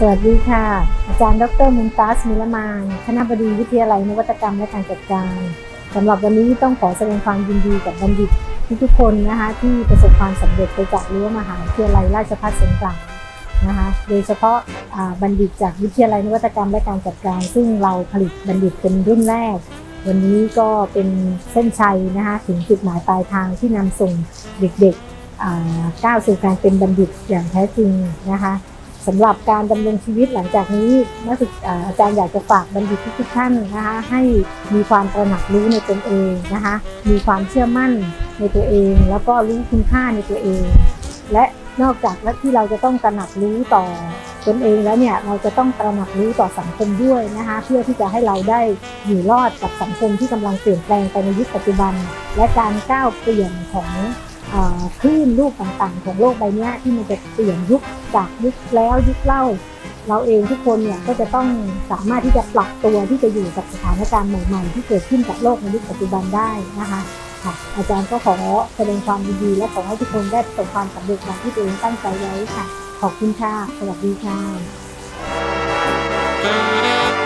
สวัสดีค่ะ อาจารย์ ดรมุนตาสมิลมานคณะบดีวิทยาลัยนวัตกรรมและการจัดการสำหรับวันนี้ต้องขอแสดงความยินดีกับบัณฑิตทุกๆคนนะคะที่ประสบความสำเร็จไปจากรั้วมหาวิทยาลัยราชภัฏสงขลานะคะโดยเฉพาะบัณฑิตจากวิทยาลัยนวัตกรรมและการจัดการ ซึ่งเราผลิตบัณฑิตเป็นรุ่นแรก วันนี้ก็เป็นเส้นชัยนะคะถึงจุดหมายปลายทางที่นำส่งเด็กๆก้าวสู่การเป็นบัณฑิตอย่างแท้จริงนะคะ สำหรับการดำรงชีวิตหลังจากนี้นักศึกษาอาจารย์อยากจะฝากบัณฑิตทุกท่านนะคะให้มีความตระหนักรู้ในตนเองนะคะมีความเชื่อมั่นในตัวเอง แล้วก็รู้คุณค่าในตัวเอง และนอกจากที่เราจะต้องตระหนักรู้ต่อตนเองแล้วเนี่ยเราจะต้องตระหนักรู้ต่อสังคมด้วยนะคะเพื่อที่จะให้เราได้อยู่รอดกับสังคมที่กำลังเปลี่ยนแปลงไปในยุคปัจจุบัน และการก้าวเปลี่ยนของ คลื่นรูปต่างๆ ของโลกใบเนี้ยที่มันจะเปลี่ยนยุคจากยุคแล้วยุคเล่า เราเองทุกคนเนี่ยก็จะต้องสามารถที่จะปรับตัวที่จะอยู่กับสถานการณ์ใหม่ๆ ที่เกิดขึ้นกับโลกในยุคปัจจุบันได้นะคะค่ะอาจารย์ก็ขอแสดงความยินดีและขอให้ทุกคนได้ประสบความสำเร็จอย่างที่ตัวเองตั้งใจไว้ค่ะ ขอบคุณค่ะ สวัสดีค่ะ Thank